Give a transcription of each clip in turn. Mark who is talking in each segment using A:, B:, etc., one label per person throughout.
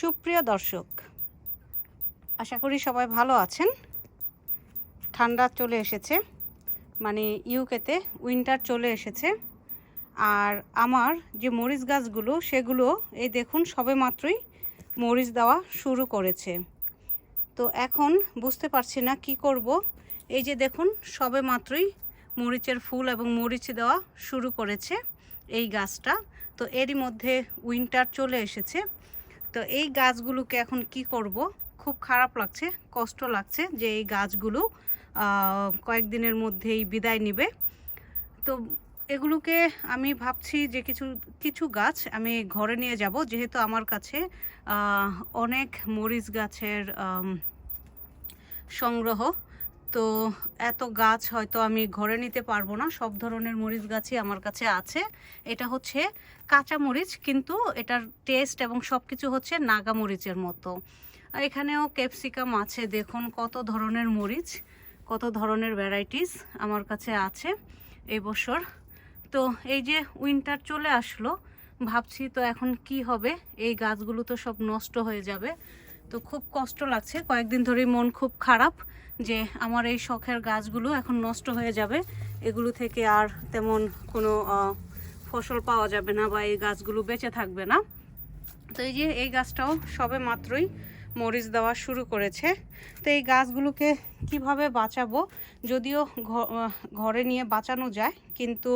A: সুপ্রিয় দর্শক, আশা করি সবাই ভালো আছেন। ঠান্ডা চলে এসেছে মানে ইউকেতে উইন্টার চলে এসেছে। আর আমার যে মরিচ গাছগুলো, সেগুলো এই দেখুন সবে মাত্রই মরিচ দেওয়া শুরু করেছে। তো এখন বুঝতে পারছি না কি করব। এই যে দেখুন সবে মাত্রই মরিচের ফুল এবং মরিচ দেওয়া শুরু করেছে এই গাছটা। তো এরই মধ্যে উইন্টার চলে এসেছে। তো এই গাছগুলোকে এখন কি করব? খুব খারাপ লাগছে, কষ্ট লাগছে যে এই গাছগুলো কয়েকদিনের মধ্যেই বিদায় নিবে। তো এগুলোকে আমি ভাবছি যে কিছু কিছু গাছ আমি ঘরে নিয়ে যাব, যেহেতু আমার কাছে অনেক মরিচ গাছের সংগ্রহ। তো এত গাছ হয়তো আমি ঘরে নিতে পারব না। সব ধরনের মরিচ গাছই আমার কাছে আছে। এটা হচ্ছে কাঁচা মরিচ, কিন্তু এটার টেস্ট এবং সব কিছু হচ্ছে নাগা মরিচের মতো। এখানেও ক্যাপসিকাম আছে। দেখুন কত ধরনের মরিচ, কত ধরনের ভ্যারাইটিস আমার কাছে আছে এই বছর তো এই যে উইন্টার চলে আসলো, ভাবছি তো এখন কি হবে? এই গাছগুলো তো সব নষ্ট হয়ে যাবে। তো খুব কষ্ট লাগছে। কয়েকদিন ধরেই মন খুব খারাপ যে আমার এই শখের গাছগুলো এখন নষ্ট হয়ে যাবে। এগুলো থেকে আর তেমন কোনো ফসল পাওয়া যাবে না বা এই গাছগুলো বেঁচে থাকবে না। তো এই যে এই গাছটাও সবে মাত্রই মরিচ দেওয়া শুরু করেছে। তো এই গাছগুলোকে কীভাবে বাঁচাবো? যদিও ঘরে নিয়ে বাঁচানো যায়, কিন্তু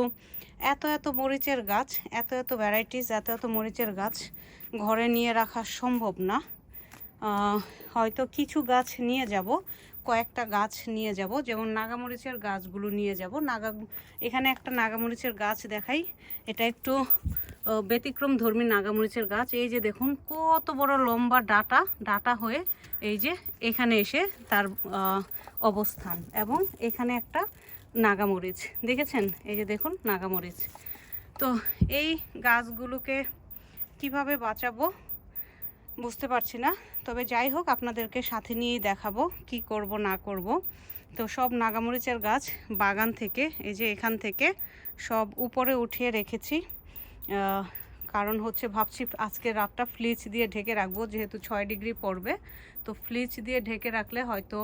A: এত এত মরিচের গাছ, এত এত ভ্যারাইটিস এত এত মরিচের গাছ ঘরে নিয়ে রাখা সম্ভব না। হয়তো কিছু গাছ নিয়ে যাব, কয়েকটা গাছ নিয়ে যাব, যেমন নাগামরিচের গাছগুলো নিয়ে যাব। নাগা, এখানে একটা নাগামরিচের গাছ দেখাই, এটা একটু ব্যতিক্রম ধর্মী নাগামরিচের গাছ। এই যে দেখুন, কত বড় লম্বা ডাটা ডাটা হয়ে এই যে এখানে এসে তার অবস্থান এবং এখানে একটা নাগামরিচ। দেখেছেন? এই যে দেখুন, নাগামরিচ। তো এই গাছগুলোকে কীভাবে বাঁচাবো বুঝতে পারছি না। তবে যাই হোক, আপনাদেরকে সাথে নিয়েই দেখাবো কি করব, না করব। তো সব নাগামরিচের গাছ বাগান থেকে, এই যে এখান থেকে সব উপরে উঠিয়ে রেখেছি। কারণ হচ্ছে ভাবছি আজকে রাতটা ফ্লিচ দিয়ে ঢেকে রাখব, যেহেতু ছয় ডিগ্রি পড়বে। তো ফ্লিচ দিয়ে ঢেকে রাখলে হয়তো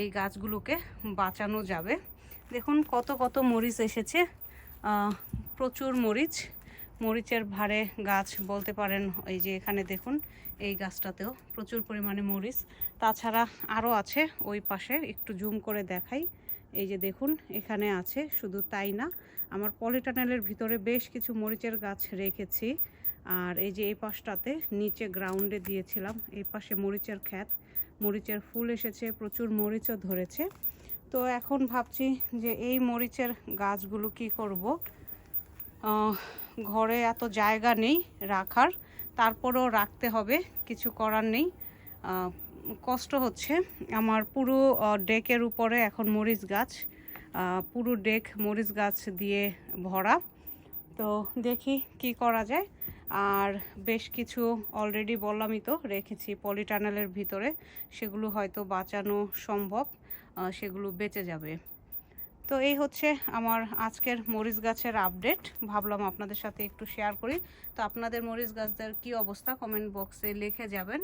A: এই গাছগুলোকে বাঁচানো যাবে। দেখুন কত কত মরিচ এসেছে। প্রচুর মরিচ। মরিচের ভারে গাছ বলতে পারেন, এই যে এখানে দেখুন, এই গাছটাতেও প্রচুর পরিমাণে মরিচ। তাছাড়া আরও আছে, ওই পাশে একটু জুম করে দেখাই। এই যে দেখুন, এখানে আছে, শুধু তাই না, আমার পলিটানেলের ভিতরে বেশ কিছু মরিচের গাছ রেখেছি। আর এই যে এই পাশটাতে নিচে গ্রাউন্ডে দিয়েছিলাম, এই পাশে মরিচের খ্যাত মরিচের ফুল এসেছে, প্রচুর মরিচও ধরেছে। তো এখন ভাবছি যে এই মরিচের গাছগুলো কি করব? ঘরে এত জায়গা নেই রাখার, তারপরেও রাখতে হবে, কিছু করার নেই। কষ্ট হচ্ছে। আমার পুরো ডেকের উপরে এখন মরিচ গাছ। পুরো ডেক মরিচ গাছ দিয়ে ভরা। তো দেখি কি করা যায়। আর বেশ কিছু অলরেডি বললামই তো, রেখেছি পলিটানেলের ভিতরে। সেগুলো হয়তো বাঁচানো সম্ভব। সেগুলো বেঁচে যাবে। তো এই হচ্ছে আমার আজকের মরিচ গাছের আপডেট। ভাবলাম আপনাদের সাথে একটু শেয়ার করি। তো আপনাদের মরিচ গাছদের কি অবস্থা? কমেন্ট বক্সে লিখে যাবেন।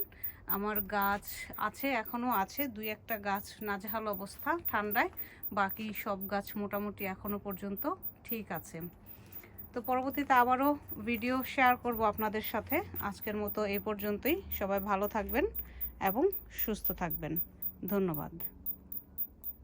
A: আমার গাছ আছে এখনও আছে। দুই একটা গাছ নাজেহাল অবস্থা ঠান্ডায়। বাকি সব গাছ মোটামুটি এখনও পর্যন্ত ঠিক আছে। তো পরবর্তীতে আবারও ভিডিও শেয়ার করব আপনাদের সাথে। আজকের মতো এ পর্যন্তই। সবাই ভালো থাকবেন এবং সুস্থ থাকবেন। ধন্যবাদ।